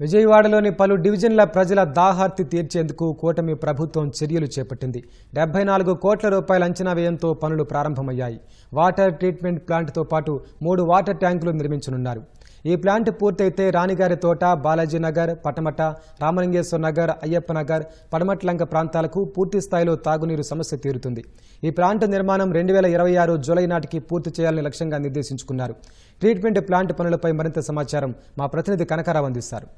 విజయవాడలోని పలు డివిజన్ల ప్రజల దాహార్తి తీర్చేందుకు కూటమి ప్రభుత్వం చర్యలు చేపట్టింది. డెబ్బై నాలుగు కోట్ల రూపాయల అంచనా వ్యయంతో పనులు ప్రారంభమయ్యాయి. వాటర్ ట్రీట్మెంట్ ప్లాంట్తో పాటు మూడు వాటర్ ట్యాంకులు నిర్మించనున్నారు. ఈ ప్లాంట్ పూర్తయితే రాణిగారి తోట బాలాజీ నగర్ పటమట రామలింగేశ్వర నగర్ అయ్యప్ప నగర్ పడమట్లంక ప్రాంతాలకు పూర్తి స్థాయిలో తాగునీరు సమస్య తీరుతుంది. ఈ ప్లాంట్ నిర్మాణం రెండు వేల ఇరవై ఆరు జూలై నాటికి పూర్తి చేయాలని లక్ష్యంగా నిర్దేశించుకున్నారు. ట్రీట్మెంట్ ప్లాంట్ పనులపై మరింత సమాచారం మా ప్రతినిధి కనకారావు అందిస్తారు.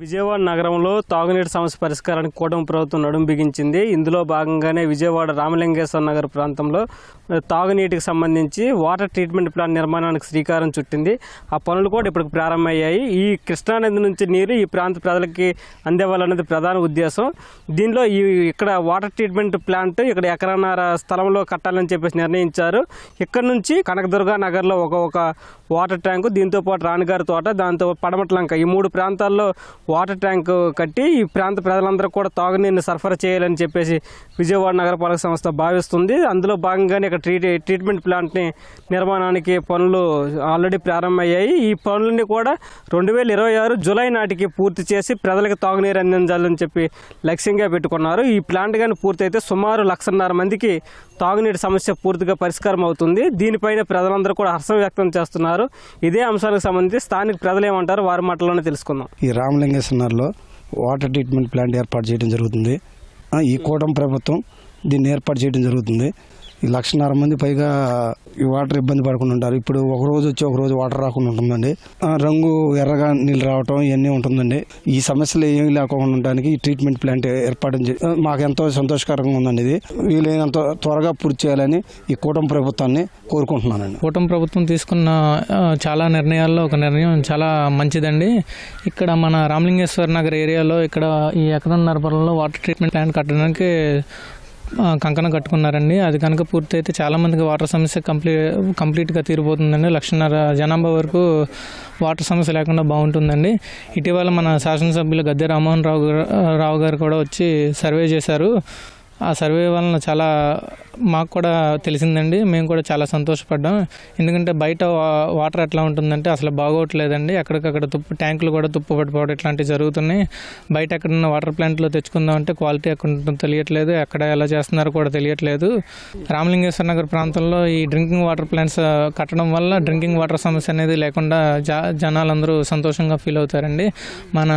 విజయవాడ నగరంలో తాగునీటి సమస్య పరిష్కారానికి కూటమి ప్రభుత్వం నడుం బిగించింది. ఇందులో భాగంగానే విజయవాడ రామలింగేశ్వర నగర్ ప్రాంతంలో తాగునీటికి సంబంధించి వాటర్ ట్రీట్మెంట్ ప్లాంట్ నిర్మాణానికి శ్రీకారం చుట్టింది. ఆ పనులు కూడా ఇప్పటికి ప్రారంభమయ్యాయి. ఈ కృష్ణానది నుంచి నీరు ఈ ప్రాంత ప్రజలకి అందేవాలన్నది ప్రధాన ఉద్దేశం. దీనిలో ఈ ఇక్కడ వాటర్ ట్రీట్మెంట్ ప్లాంట్ ఇక్కడ ఎకరన్నర స్థలంలో కట్టాలని చెప్పేసి నిర్ణయించారు. ఇక్కడ నుంచి కనకదుర్గ నగర్లో ఒక ఒక వాటర్ ట్యాంకు దీంతో పాటు రాణిగారి తోట దాంతో పడమట్లంక ఈ మూడు ప్రాంతాల్లో వాటర్ ట్యాంక్ కట్టి ఈ ప్రాంత ప్రజలందరూ కూడా తాగునీరుని సరఫరా చేయాలని చెప్పేసి విజయవాడ నగరపాలక సంస్థ భావిస్తుంది. అందులో భాగంగానే ఇక్కడ ట్రీట్ ట్రీట్మెంట్ ప్లాంట్ని నిర్మాణానికి పనులు ఆల్రెడీ ప్రారంభమయ్యాయి. ఈ పనులన్నీ కూడా రెండు వేల ఇరవై ఆరు జూలై నాటికి పూర్తి చేసి ప్రజలకు తాగునీరు అందించాలని చెప్పి లక్ష్యంగా పెట్టుకున్నారు. ఈ ప్లాంట్ కానీ పూర్తయితే సుమారు లక్షన్నర మందికి తాగునీటి సమస్య పూర్తిగా పరిష్కారం అవుతుంది. దీనిపైన ప్రజలందరూ కూడా హర్షం వ్యక్తం చేస్తున్నారు. ఇదే అంశానికి సంబంధించి స్థానిక ప్రజలు ఏమంటారు వారి మాటల్లోనే తెలుసుకుందాం. ఈ రామలింగ రామలింగేశ్వరంలో వాటర్ ట్రీట్మెంట్ ప్లాంట్ ఏర్పాటు చేయడం జరుగుతుంది. ఆ, ఈ కూటమి ప్రభుత్వం దీన్ని ఏర్పాటు చేయడం జరుగుతుంది. లక్షన్నర మంది పైగా ఈ వాటర్ ఇబ్బంది పడకుండా ఉంటారు. ఇప్పుడు ఒక రోజు వచ్చి ఒక రోజు వాటర్ రాకుండా ఉంటుందండి. రంగు ఎర్రగా నీళ్ళు రావటం ఇవన్నీ ఉంటుందండి. ఈ సమస్యలు ఏమీ లేకుండా ఉండడానికి ఈ ట్రీట్మెంట్ ప్లాంట్ ఏర్పాటు మాకు ఎంతో సంతోషకరంగా ఉందండి ఇది. వీలైనంత త్వరగా పూర్తి చేయాలని ఈ కూటమి ప్రభుత్వాన్ని కోరుకుంటున్నానండి. కూటమి ప్రభుత్వం తీసుకున్న చాలా నిర్ణయాల్లో ఒక నిర్ణయం చాలా మంచిదండి. ఇక్కడ మన రామలింగేశ్వర నగర్ ఏరియాలో ఇక్కడ ఈ ఎకరం నరపరంలో వాటర్ ట్రీట్మెంట్ ప్లాంట్ కట్టడానికి కంకణం కట్టుకున్నారండి. అది కనుక పూర్తయితే చాలా మందికి వాటర్ సమస్య కంప్లీట్ కంప్లీట్గా తీరిపోతుందండి. లక్షన్నర జనాభా వరకు వాటర్ సమస్య లేకుండా బాగుంటుందండి. ఇటీవల మన శాసనసభ్యులు గద్దె రామ్మోహన్ రావు రావు గారు కూడా వచ్చి సర్వే చేశారు. ఆ సర్వే వలన చాలా మాకు కూడా తెలిసిందండి. మేము కూడా చాలా సంతోషపడ్డాం. ఎందుకంటే బయట వా- వాటర్ ఎట్లా ఉంటుందంటే అసలు బాగోట్లేదండి. ఎక్కడికక్కడ తుప్పు ట్యాంకులు కూడా తుప్పు పడిపోవడం ఇట్లాంటివి జరుగుతున్నాయి. బయట ఎక్కడున్న వాటర్ ప్లాంట్లో తెచ్చుకుందామంటే క్వాలిటీ ఎక్కడ ఉంటుందో తెలియట్లేదు. ఎక్కడ ఎలా చేస్తున్నారో కూడా తెలియట్లేదు. రామలింగేశ్వర నగర్ ప్రాంతంలో ఈ డ్రింకింగ్ వాటర్ ప్లాంట్స్ కట్టడం వల్ల డ్రింకింగ్ వాటర్ సమస్య అనేది లేకుండా జా జనాలందరూ సంతోషంగా ఫీల్ అవుతారండి. మన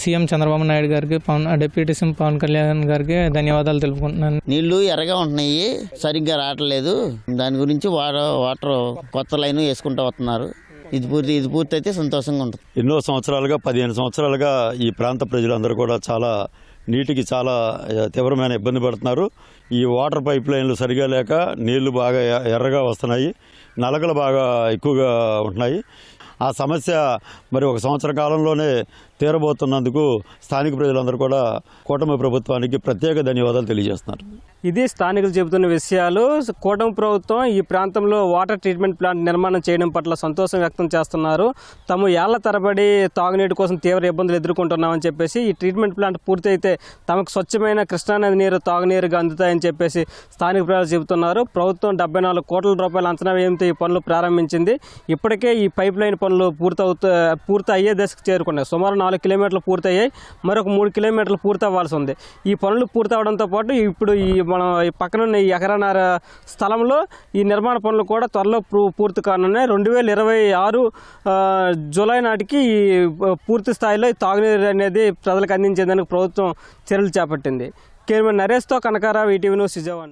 సీఎం చంద్రబాబు నాయుడు గారికి పవన్ డిప్యూటీ సీఎం పవన్ కళ్యాణ్ గారికి ధన్యవాదాలు తెలుపుకుంటున్నాను. నీళ్ళు ఎర్రగా ఉంటున్నాయి సరిగ్గా రావట్లేదు. దాని గురించి వాటర్ వాటర్ కొత్త లైన్ వేసుకుంటూ వస్తున్నారు. ఇది పూర్తి ఇది పూర్తి అయితే సంతోషంగా ఉంటుంది. ఎన్నో సంవత్సరాలుగా పదిహేను సంవత్సరాలుగా ఈ ప్రాంత ప్రజలందరూ కూడా చాలా నీటికి చాలా తీవ్రమైన ఇబ్బంది పడుతున్నారు. ఈ వాటర్ పైప్ లైన్లు సరిగా లేక నీళ్ళు బాగా ఎర్రగా వస్తున్నాయి. నలకలు బాగా ఎక్కువగా ఉంటున్నాయి. ఆ సమస్య మరి ఒక సంవత్సర కాలంలోనే తీరబోతున్నందుకు స్థానిక ప్రజలందరూ కూడా కూటమి ప్రభుత్వానికి ప్రత్యేక ధన్యవాదాలు తెలియజేస్తున్నారు. ఇది స్థానికులు చెబుతున్న విషయాలు. కూటమి ప్రభుత్వం ఈ ప్రాంతంలో వాటర్ ట్రీట్మెంట్ ప్లాంట్ నిర్మాణం చేయడం పట్ల సంతోషం వ్యక్తం చేస్తున్నారు. తాము ఏళ్ళ తరబడి తాగునీటి కోసం తీవ్ర ఇబ్బందులు ఎదుర్కొంటున్నామని చెప్పేసి ఈ ట్రీట్మెంట్ ప్లాంట్ పూర్తయితే తమకు స్వచ్ఛమైన కృష్ణానది నీరు తాగునీరుగా అందుతాయని చెప్పేసి స్థానిక ప్రజలు చెబుతున్నారు. ప్రభుత్వం డెబ్బై నాలుగు కోట్ల రూపాయల అంచనా వ్యయంతో ఈ పనులు ప్రారంభించింది. ఇప్పటికే ఈ పైప్ లైన్ పనులు పూర్తవుతూ పూర్తి అయ్యే దశకు చేరుకున్నాయి. సుమారు నాలుగు కిలోమీటర్లు పూర్తయ్యాయి. మరొక మూడు కిలోమీటర్లు పూర్తి అవ్వాల్సి ఉంది. ఈ పనులు పూర్తవడంతో పాటు ఇప్పుడు ఈ మనం ఈ పక్కన ఉన్న ఈ ఎకరన్నర స్థలంలో ఈ నిర్మాణ పనులు కూడా త్వరలో పూ- పూర్తి కానున్నాయి. రెండు వేల ఇరవై ఆరు జూలై నాటికి ఈ పూర్తి స్థాయిలో ఈ తాగునీరు అనేది ప్రజలకు అందించేందుకు ప్రభుత్వం చర్యలు చేపట్టింది. కేవలం నరేష్తో కనకారావు ఈటీవీ న్యూస్ విజయవాడ.